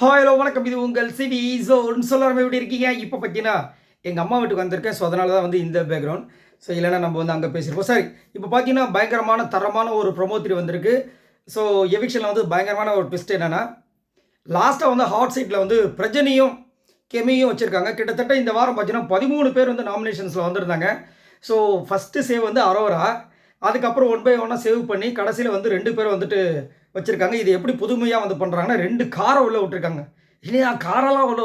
Hi hello வணக்கம். இது உங்கள் சிவி ஜோன் சொல்லாமல் எப்படி இருக்கீங்க? இப்போ பார்த்தீங்கன்னா எங்கள் அம்மா வீட்டுக்கு வந்திருக்கேன். ஸோ அதனால தான் வந்து இந்த பேக்ரவுண்ட் ஸோ இல்லைன்னா நம்ம வந்து அங்கே பேசியிருப்போம் சரி இப்போ பார்த்தீங்கன்னா பயங்கரமான தரமான ஒரு ப்ரொமோத்திரி வந்திருக்கு. ஸோ எவிக்ஷனில் வந்து பயங்கரமான ஒரு ட்விஸ்ட் என்னென்னா லாஸ்ட்டாக வந்து ஹாட் சீட்டில் வந்து பிரஜனையும் கெமியும் வச்சுருக்காங்க. கிட்டத்தட்ட இந்த வாரம் பார்த்தீங்கன்னா பதிமூணு பேர் வந்து நாமினேஷன்ஸில் வந்திருந்தாங்க. ஸோ ஃபஸ்ட்டு சேவ் வந்து அரோரா. அதுக்கப்புறம் ஒன் பை ஒன்னாக சேவ் பண்ணி கடைசியில் வந்து ரெண்டு பேர் வந்துட்டு வச்சுருக்காங்க. இது எப்படி புதுமையாக வந்து பண்ணுறாங்கன்னா ரெண்டு காரை உள்ளே விட்டுருக்காங்க. இல்லையா காரெல்லாம் உள்ள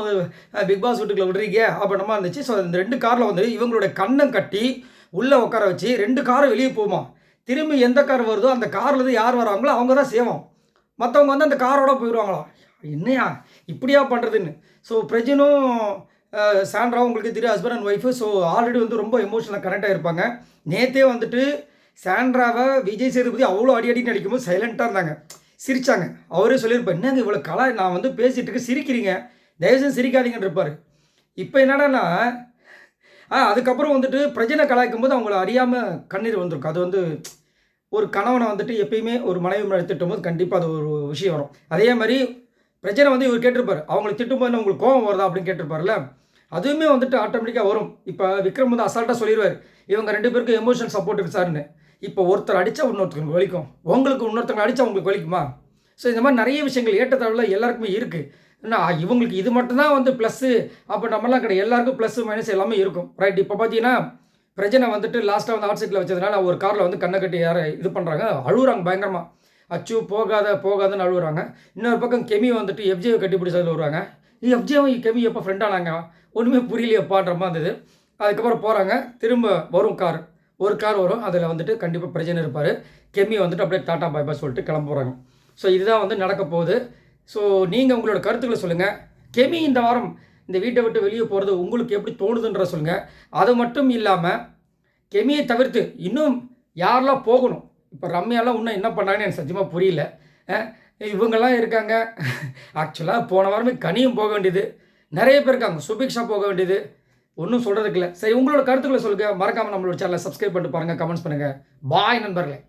பிக் பாஸ் வீட்டுக்குள்ள விட்றீங்க அப்படின்னமா இருந்துச்சு ஸோ இந்த ரெண்டு காரில் வந்து இவங்களோட கண்ணம் கட்டி உள்ளே உட்கார வச்சு ரெண்டு காரும் வெளியே போமா. திரும்பி எந்த கார் வருதோ அந்த காரில் இருந்து யார் வராங்களோ அவங்க தான் சேவோம். மற்றவங்க வந்து அந்த காரோட போயிடுவாங்களாம் என்னையா இப்படியா பண்ணுறதுன்னு ஸோ பிரஜனும் சாண்ட்ரா உங்களுக்கு தெரியும் husband and wife so already வந்து ரொம்ப எமோஷனலாக கனெக்ட் இருப்பாங்க நேற்றே வந்துட்டு சாண்ட்ராவை விஜய் சேதுபதி அவ்வளோ அடி அடி நடிக்கும்போது சைலண்ட்டாக இருந்தாங்க. சிரிச்சாங்க. அவரே சொல்லியிருப்பார் என்னங்க இவ்வளோ கலா நான் வந்து பேசிகிட்டு இருக்க சிரிக்கிறீங்க. தயவுசெய்து சிரிக்காதீங்கன்னு இருப்பார். இப்போ என்னடான்னா ஆ அதுக்கப்புறம் வந்துட்டு பிரஜனை கலாய்க்கும் போது அவங்கள அறியாமல் கண்ணீர் வந்திருக்கும். அது வந்து ஒரு கணவனை வந்துட்டு எப்பயுமே ஒரு மனைவி மேலே திட்டும் போது கண்டிப்பாக அது ஒரு விஷயம் வரும். அதே மாதிரி பிரச்சனை வந்து இவர் கேட்டிருப்பார் அவங்களை திட்டும்போது உங்களுக்கு கோபம் வருதா? அப்படின்னு கேட்டிருப்பார்ல அதுவுமே வந்துட்டு ஆட்டோமேட்டிக்காக வரும். இப்போ விக்ரம் வந்து அசால்ட்டாக சொல்லிடுவார் இவங்க ரெண்டு பேருக்கும் எமோஷனல் சப்போர்ட் இருக்கு சார்னு. இப்போ ஒருத்தர் அடித்தா இன்னொருத்தருக்கு வலிக்கும். உங்களுக்கு இன்னொருத்தவங்க அடித்தா உங்களுக்கு வலிக்குமா? ஸோ இந்த மாதிரி நிறைய விஷயங்கள் ஏற்றத்தாழ்வில் எல்லாருக்குமே இருக்குது என்ன இவங்களுக்கு இது மட்டும்தான் வந்து ப்ளஸ்ஸு அப்போ நம்மலாம் கிடையாது. எல்லாருக்கும் ப்ளஸ் மைனஸ் எல்லாமே இருக்கும். ரைட் இப்போ பார்த்தீங்கன்னா பிரஜனை வந்துட்டு லாஸ்ட்டாக வந்து ஆட் சீட்டில் வச்சதுனால ஒரு காரில் வந்து கண்ணை கட்டி யாரை இது பண்ணுறாங்க அழுகுறாங்க பயங்கரமாக அச்சு போகாத போகாதன்னு அழுகுறாங்க இன்னொரு பக்கம் கெமி வந்துட்டு எஃப்ஜேவை கட்டி பிடிச்சதில் வருவாங்க. எஃப்ஜேவும் கெமி எப்போ ஃப்ரெண்டானாங்க ஒன்றுமே புரியலையப்பான்ற மாதிரி இருந்தது. அதுக்கப்புறம் போகிறாங்க திரும்ப வரும் கார் ஒரு கார் வரும் அதில் வந்துட்டு கண்டிப்பாக பிரச்சனை இருப்பார். கெமி வந்துட்டு அப்படியே டாட்டா பாய் பாய் சொல்லிட்டு கிளம்ப போகிறாங்க ஸோ இதுதான் வந்து நடக்க போகுது. ஸோ நீங்கள் உங்களோட கருத்துக்களை சொல்லுங்கள் கெமி இந்த வாரம் இந்த வீட்டை விட்டு வெளியே போகிறது உங்களுக்கு எப்படி தோணுதுன்ற சொல்லுங்கள் அது மட்டும் இல்லாமல் கெமியை தவிர்த்து இன்னும் யாரெல்லாம் போகணும்? இப்போ ரம்யாலாம் இன்னும் என்ன பண்ணாங்கன்னு எனக்கு சத்தியமாக புரியல. இவங்கெல்லாம் இருக்காங்க. ஆக்சுவலாக போன வாரமே கனியும் போக வேண்டியது. நிறைய பேர் இருக்காங்க. சுபிக்ஷா போக வேண்டியது. ஒன்றும் சொல்கிறதுக்கு இல்லை. சரி உங்களோட கருத்துக்களை சொல்லுங்கள் மறக்காமல் நம்மளோட சேனலை சப்ஸ்கிரைப் பண்ணிட்டு பாருங்கள் கமெண்ட்ஸ் பண்ணுங்கள் பாய் நண்பர்களே.